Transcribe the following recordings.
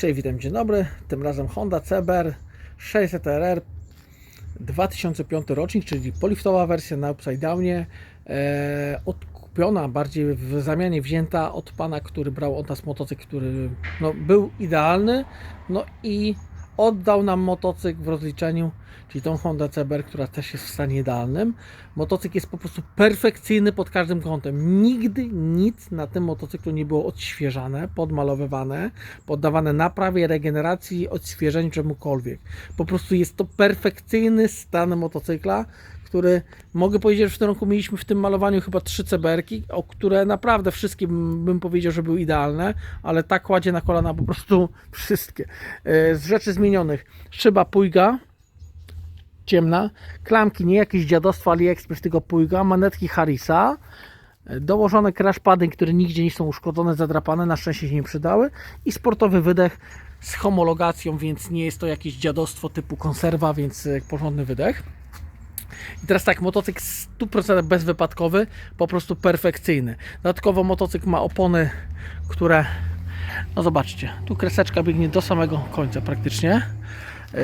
Cześć, witam, dzień dobry. Tym razem Honda CBR 600RR 2005 rocznik, czyli poliftowa wersja na upside downie. E, odkupiona, bardziej w zamianie wzięta od pana, który brał od nas motocykl, który no, był idealny. No i oddał nam motocykl w rozliczeniu, czyli tą Honda CBR, która też jest w stanie idealnym. Motocykl jest po prostu perfekcyjny pod każdym kątem. Nigdy nic na tym motocyklu nie było odświeżane, podmalowywane, poddawane naprawie, regeneracji, odświeżeniu czemukolwiek. Po prostu jest to perfekcyjny stan motocykla, który mogę powiedzieć, że w tym roku mieliśmy w tym malowaniu chyba trzy CBR-ki, o które naprawdę wszystkie bym powiedział, że były idealne, ale tak kładzie na kolana po prostu wszystkie. E, Z rzeczy zmienionych. Szyba Puiga, ciemna, klamki nie jakieś dziadostwo AliExpress, tylko Puiga, manetki Harrisa, e, dołożone crash pady, które nigdzie nie są uszkodzone, zadrapane, na szczęście się nie przydały. I sportowy wydech z homologacją, więc nie jest to jakieś dziadostwo typu konserwa, więc e, porządny wydech. I teraz tak, motocykl 100% bezwypadkowy, po prostu perfekcyjny. Dodatkowo motocykl ma opony, które, no zobaczcie, tu kreseczka biegnie do samego końca praktycznie. Yy,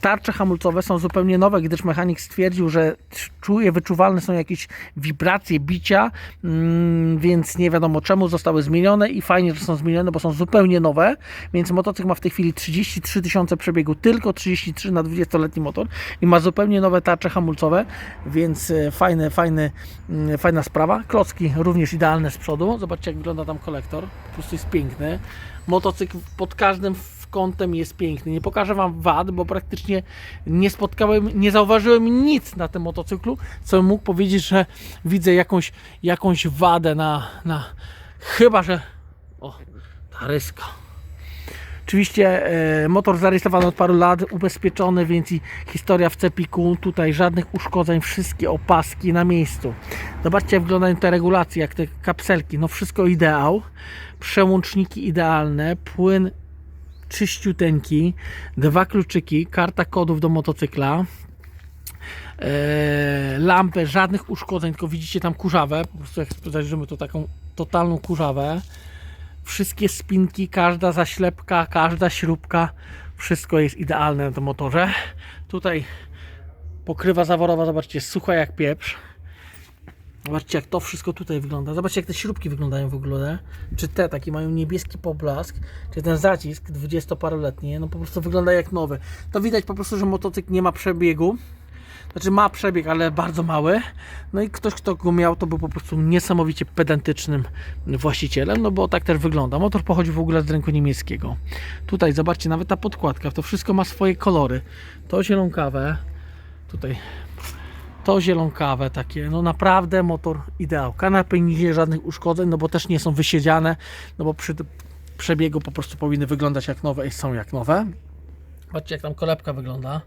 Tarcze hamulcowe są zupełnie nowe, gdyż mechanik stwierdził, że czuje, wyczuwalne są jakieś wibracje, bicia, mm, więc nie wiadomo czemu zostały zmienione i fajnie, że są zmienione, bo są zupełnie nowe, więc motocykl ma w tej chwili 33 tysiące przebiegu, tylko 33 na 20-letni motor i ma zupełnie nowe tarcze hamulcowe, więc e, fajny, fajny, mm, fajna sprawa. Klocki również idealne z przodu, zobaczcie jak wygląda tam kolektor, po prostu jest piękny. Motocykl pod każdym kątem jest piękny. Nie pokażę Wam wad, bo praktycznie nie spotkałem, nie zauważyłem nic na tym motocyklu, co mógł powiedzieć, że widzę jakąś, jakąś wadę na, na... Chyba, że... O, ta ryska. Oczywiście e, motor zarejestrowany od paru lat, ubezpieczony, więc i historia w cepiku, tutaj żadnych uszkodzeń, wszystkie opaski na miejscu. Zobaczcie jak wyglądają te regulacje, jak te kapselki, no wszystko ideał. Przełączniki idealne, płyn czyściuteńki, dwa kluczyki, karta kodów do motocykla, e, lampę, żadnych uszkodzeń, tylko widzicie tam kurzawę, po prostu jak zajrzymy to taką totalną kurzawę, wszystkie spinki, każda zaślepka, każda śrubka, wszystko jest idealne na tym motorze. Tutaj pokrywa zaworowa, zobaczcie, sucha jak pieprz. Zobaczcie jak to wszystko tutaj wygląda. Zobaczcie jak te śrubki wyglądają w ogóle. Czy te takie mają niebieski poblask, czy ten zacisk 20-paroletni, no po prostu wygląda jak nowy. To widać po prostu, że motocykl nie ma przebiegu. Znaczy ma przebieg, ale bardzo mały. No i ktoś, kto go miał, to był po prostu niesamowicie pedantycznym właścicielem, no bo tak też wygląda. Motor pochodzi w ogóle z rynku niemieckiego. Tutaj zobaczcie, nawet ta podkładka, to wszystko ma swoje kolory. To zielonkawe, tutaj to zielonkawę takie, no naprawdę motor ideał. Kanapy nie żadnych uszkodzeń, no bo też nie są wysiedziane, no bo przy przebiegu po prostu powinny wyglądać jak nowe i są jak nowe. Zobaczcie jak tam kolebka wygląda.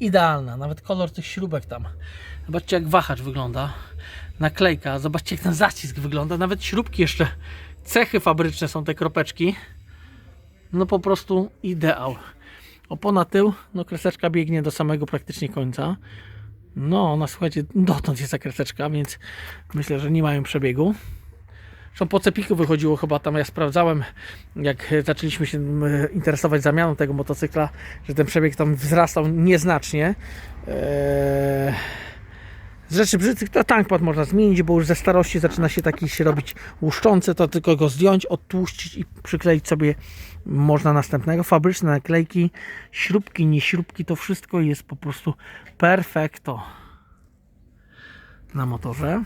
Idealna, nawet kolor tych śrubek tam. Zobaczcie jak wahacz wygląda. Naklejka, zobaczcie jak ten zacisk wygląda. Nawet śrubki jeszcze, cechy fabryczne są te kropeczki. No po prostu ideał. Opona tył, no kreseczka biegnie do samego praktycznie końca. No, ona słuchajcie, dotąd jest ta kreseczka, więc myślę, że nie mają przebiegu. Zresztą po cepiku wychodziło chyba tam, ja sprawdzałem, jak zaczęliśmy się m, interesować zamianą tego motocykla, że ten przebieg tam wzrastał nieznacznie. Eee, z rzeczy brzydkich to tankpad można zmienić, bo już ze starości zaczyna się taki się robić łuszczący, to tylko go zdjąć, odtłuścić i przykleić sobie można następnego. Fabryczne naklejki, śrubki, nie śrubki, to wszystko jest po prostu perfekto na motorze.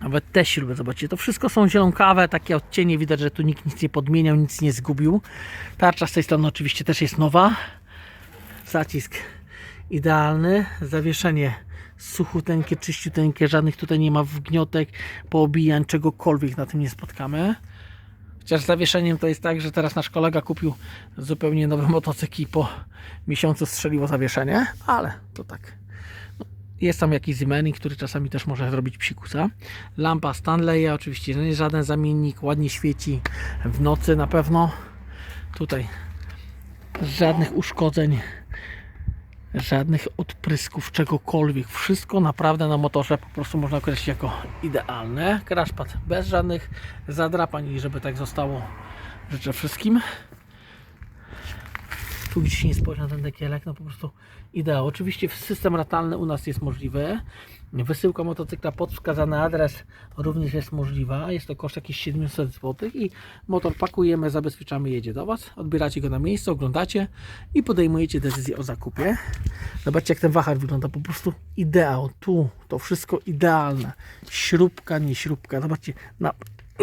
Nawet te śruby, zobaczcie, to wszystko są zielonkawe, takie odcienie, widać, że tu nikt nic nie podmieniał, nic nie zgubił. Tarcza z tej strony oczywiście też jest nowa. Zacisk idealny, zawieszenie suchuteńkie, czyściuteńkie, żadnych tutaj nie ma wgniotek, poobijań, czegokolwiek na tym nie spotkamy. Chociaż z zawieszeniem to jest tak, że teraz nasz kolega kupił zupełnie nowy motocykl i po miesiącu strzeliło zawieszenie, ale to tak. No, jest tam jakiś Zimmerning, który czasami też może zrobić psikusa. Lampa Stanleya, oczywiście nie żaden zamiennik, ładnie świeci w nocy na pewno. Tutaj żadnych uszkodzeń, żadnych odprysków, czegokolwiek. Wszystko naprawdę na motorze po prostu można określić jako idealne. Crashpad bez żadnych zadrapań i żeby tak zostało, życzę wszystkim. Tu gdzieś nie spojrzy na ten dekielek, no po prostu ideał. Oczywiście system ratalny u nas jest możliwy. Wysyłka motocykla pod wskazany adres również jest możliwa. Jest to koszt jakieś 700 zł i motor pakujemy, zabezpieczamy, jedzie do Was. Odbieracie go na miejsce, oglądacie i podejmujecie decyzję o zakupie. Zobaczcie jak ten wachlarz wygląda, po prostu ideał. Tu to wszystko idealne. Śrubka, nie śrubka. Zobaczcie, na...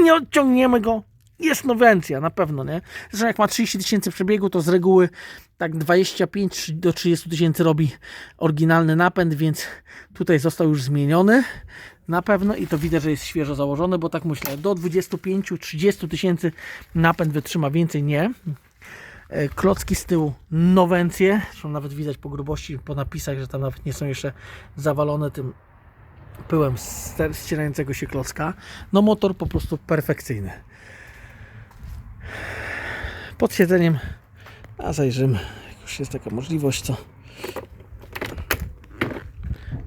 nie odciągniemy go. Jest nowencja, na pewno, nie? Zresztą jak ma 30 tysięcy przebiegu, to z reguły tak 25 do 30 tysięcy robi oryginalny napęd, więc tutaj został już zmieniony na pewno i to widać, że jest świeżo założony, bo tak myślę, do 25-30 tysięcy napęd wytrzyma, więcej nie. E, Klocki z tyłu nowencje, zresztą nawet widać po grubości, po napisach, że tam nawet nie są jeszcze zawalone tym pyłem ścierającego się klocka. No motor po prostu perfekcyjny. Pod siedzeniem, a zajrzymy, jak już jest taka możliwość, co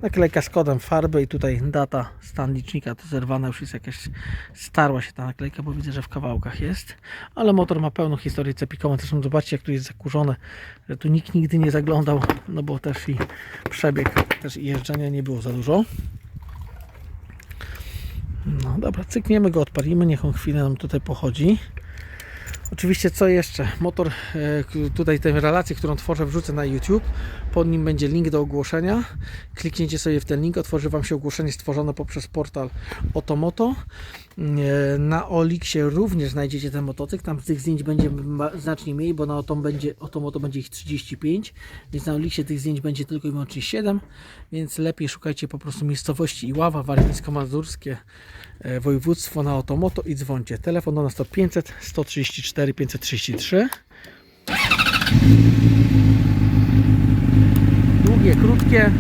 naklejka z kodem farby i tutaj data, stan licznika to zerwana już jest jakaś, starła się ta naklejka, bo widzę, że w kawałkach jest, ale motor ma pełną historię cepikową, zresztą zobaczcie jak tu jest zakurzone, że tu nikt nigdy nie zaglądał, no bo też i przebieg, też i jeżdżenia nie było za dużo. No dobra, cykniemy go, odpalimy, niech on chwilę nam tutaj pochodzi. Oczywiście co jeszcze? Motor, e, tutaj tę relację, którą tworzę, wrzucę na YouTube. Pod nim będzie link do ogłoszenia. Kliknięcie sobie w ten link, otworzy Wam się ogłoszenie stworzone poprzez portal Otomoto. E, Na Oliksie również znajdziecie ten motocykl. Tam tych zdjęć będzie znacznie mniej, bo na Otom będzie, Otomoto będzie ich 35, więc na Oliksie tych zdjęć będzie tylko i wyłącznie 7, więc lepiej szukajcie po prostu miejscowości Iława, Warmińsko-Mazurskie, e, województwo na Otomoto i dzwońcie. Telefon do nas to 500 134 533. Długie, krótkie.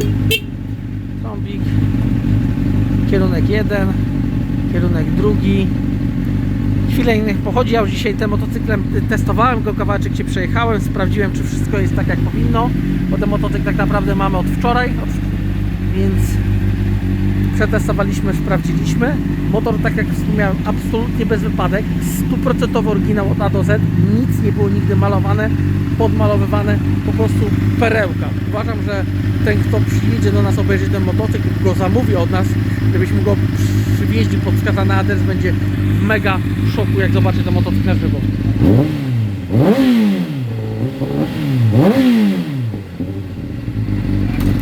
Trąbik. Kierunek jeden, kierunek drugi. Chwilę innych pochodzi. Ja już dzisiaj tym motocyklem testowałem go, kawałeczek się przejechałem, sprawdziłem, czy wszystko jest tak, jak powinno. Bo ten motocykl tak naprawdę mamy od wczoraj, więc przetestowaliśmy, sprawdziliśmy. Motor, tak jak wspomniałem, absolutnie bez wypadek, stuprocentowy oryginał od A do Z, nic nie było nigdy malowane, podmalowywane, po prostu perełka. Uważam, że ten, kto przyjedzie do nas obejrzeć ten motocykl, go zamówi od nas, żebyśmy go przywieźli pod wskazany adres, będzie w mega szoku, jak zobaczy ten motocykl na żywo.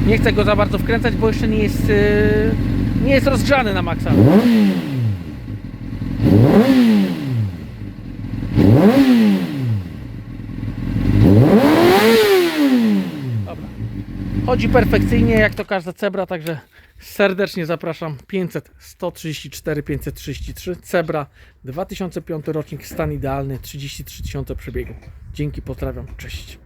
Nie chcę go za bardzo wkręcać, bo jeszcze nie jest, yy, nie jest rozgrzany na maksa. Dobra. Chodzi perfekcyjnie, jak to każda cebra, także serdecznie zapraszam. 500 134 533 Cebra 2005 rocznik, stan idealny, 33 tysiące przebiegu. Dzięki, pozdrawiam, cześć.